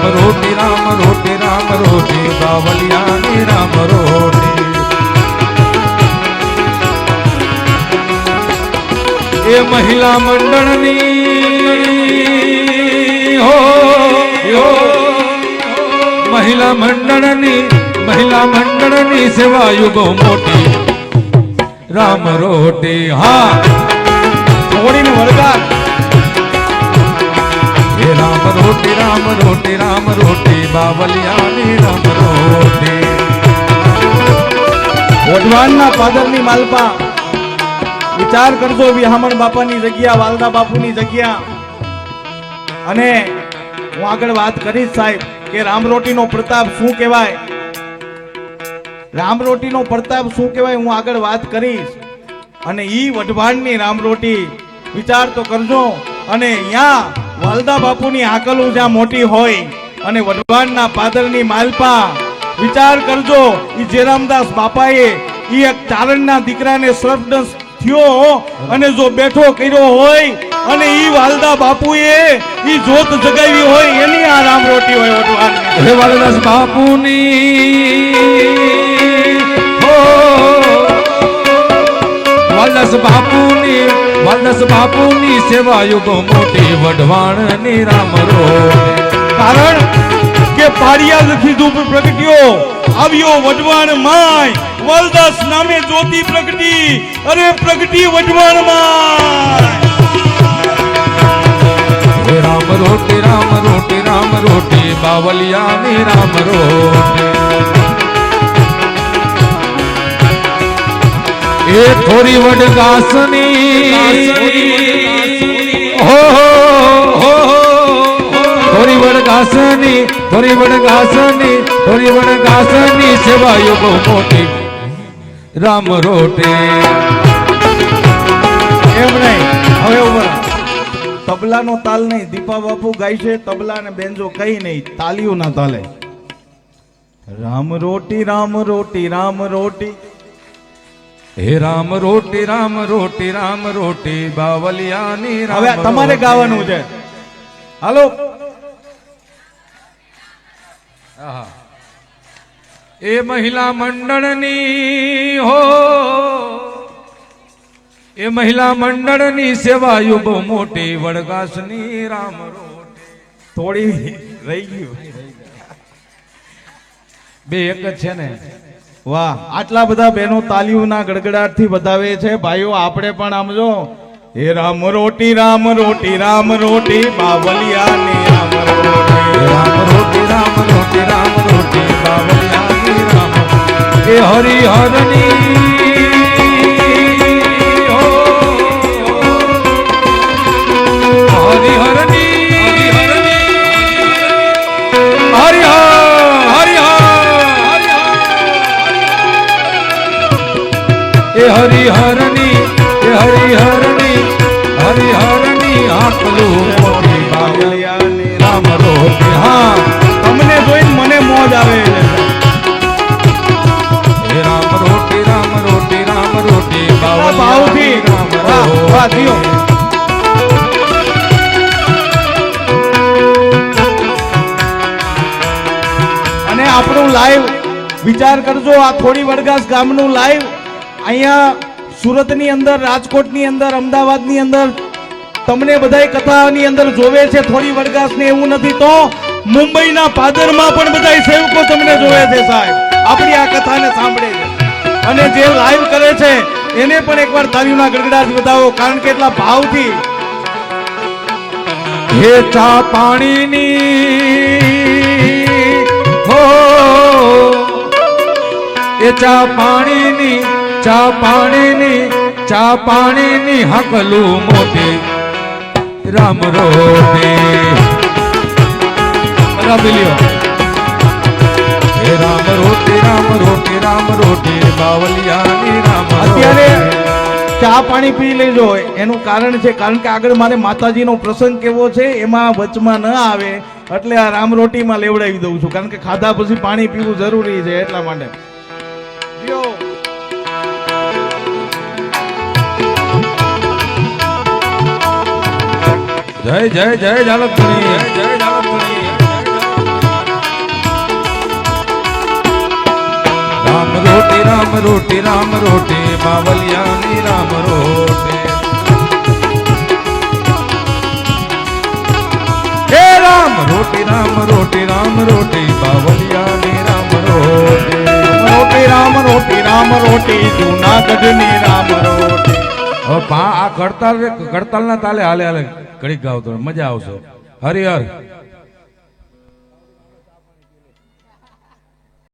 Ram rote Ram rote Ram rote, બાવલિયાને Ram rote. એ મહિલા મંડળની, હો મહિલા મંડળની મહિલા મંડળની સેવા યુગો મોટી. રામ રોટે, હા. થોડીનું વરદાન. રામ રોટી રામ રોટી રામ રોટી બાવલિયાની રામ રોટી વઢવાણના પાદરની માલપા, વિચાર કરજો વિહામણ બાપાની જગ્યા, વાલદા બાપુની જગ્યા. અને હું આગળ વાત કરીશ સાહેબ કે રામરોટીનો પ્રતાપ શું કહેવાય? રામરોટીનો પ્રતાપ શું કહેવાય હું આગળ વાત કરીશ. અને ઈ વઢવાણની રામરોટી વિચાર તો કરજો. અને અહીંયા વાલદા બાપુની આકલું જ્યાં મોટી હોય અને વઢવાણના પાદરની માલપા, વિચાર કરજો એ જેરામદાસ બાપાએ એ એક ચારણના દીકરાને સર્પદંશ થયો અને જો બેઠો કર્યો હોય, અને ઈ વાલદા બાપુએ ઈ જોત જગાવી હોય, એની આ રામરોટી હોય વઢવાણની. હે વાલદાસ બાપુની હો. વાલદાસ બાપુની વાલદાસ બાપુની સેવા યુગ મોટી વઢવાણની રામ કારણ કે પાડિયા લખી ધૂપ પ્રગટ્યો. આવ્યો વઢવાણ માય. વલદાસ નામે જ્યોતિ પ્રગટી. અરે પ્રગટી વઢવાણ માય. રામ રોટી રામ રોટી રામ રોટી બાવલિયાની રામ રોટી એ થોડી વડગાસની હો થોડી વડગાસની થોડી વડગાસની થોડી વડગાસની સેવા યુગો મોટી. રામ રોટે. એમ નહીં. હવે ઉપર તબલાનો તાલ નહીં. દીપા બાપુ ગાય છે, તબલા ને બેન્જો કઈ નહીં. તાલીઓ ના તાલે. રામ રોટી રામ રોટી રામ રોટી. હે રામ રોટી રામ રોટી રામ રોટી બાવલિયાની હવે તમારે ગાવાનું છે. હાલો. એ મહિલા મંડળની હો. એ મહિલા મંડળની સેવા યુગો મોટી વડગાસની રામ રોટી. થોડી રહી ગયું. બે એક જ છે ને. વાહ. આટલા બધા બહેનો તાલીઓના ગડગડાટથી વધાવે છે. ભાઈઓ આપણે પણ આમ જો હે રામ રોટી રામ રોટી રામ રોટી બાવલિયાની રામ રોટી. રામ રોટી રામ રોટી રામ રોટી બાવલિયાની રામ એ હરિહરની હરિહરની એ હરિહરની હરિહરની આકલું મોટી બાવલિયાની રામ રોટી હા તમને જોઈને મને મોજ આવે હે રામ રોટી રામ રોટી રામ રોટી બાવલિયા રામ રોટી. આપણું લાઈવ વિચાર કરજો આ થોડી વડગાસ ગામનું લાઈવ અહીંયા સુરતની અંદર, રાજકોટની અંદર, અમદાવાદની અંદર તમને બધાય કથાની અંદર જોવે છે, થોડી વડગાસ ને એવું નથી તો મુંબઈના પાદરમાં પણ બધાય સેવકો તમને જોવે છે સાહેબ. આપણી આ કથાને સાંભળે છે. અને જે લાઈવ કરે છે, એને પણ એકવાર તાળીઓના ગડગડાટ બતાવો, કારણ કે એટલા ભાવથી. હે ચા પાણીની હો. એ ચા પાણીની ચા પાણીની ચા પાણીની હકલું મોટી. રામ રોટી હે રામ રોટી રામ રોટી રામ રોટી બાવલિયાની રામ અત્યારે ચા પાણી પી લેજો. એનું કારણ છે, કારણ કે આગળ મારે માતાજીનો પ્રસંગ કેવો છે, એમાં વચમાં ન આવે. એટલે આ રામ રોટીમાં લેવડાવી દઉં છું. કારણ કે ખાધા પછી પાણી પીવું જરૂરી છે એટલા માટે. જય જય જય જાલકપુરી. જય જાલકપુરી. રામ રોટી રામ રોટી રામ રોટી બાવલિયાની રામ રોટી. હે રામ રોટી રામ રોટી રામ રોટી બાવલિયાની રામ રોટી. રોટી રામ રોટી રામ રોટી જૂનાગઢની રામ રોટી. હવે આ કડતાલ કડતાલના તાલે હાલે હાલે. ઘડીક ગાવ તો મજા આવશે. હરિહર.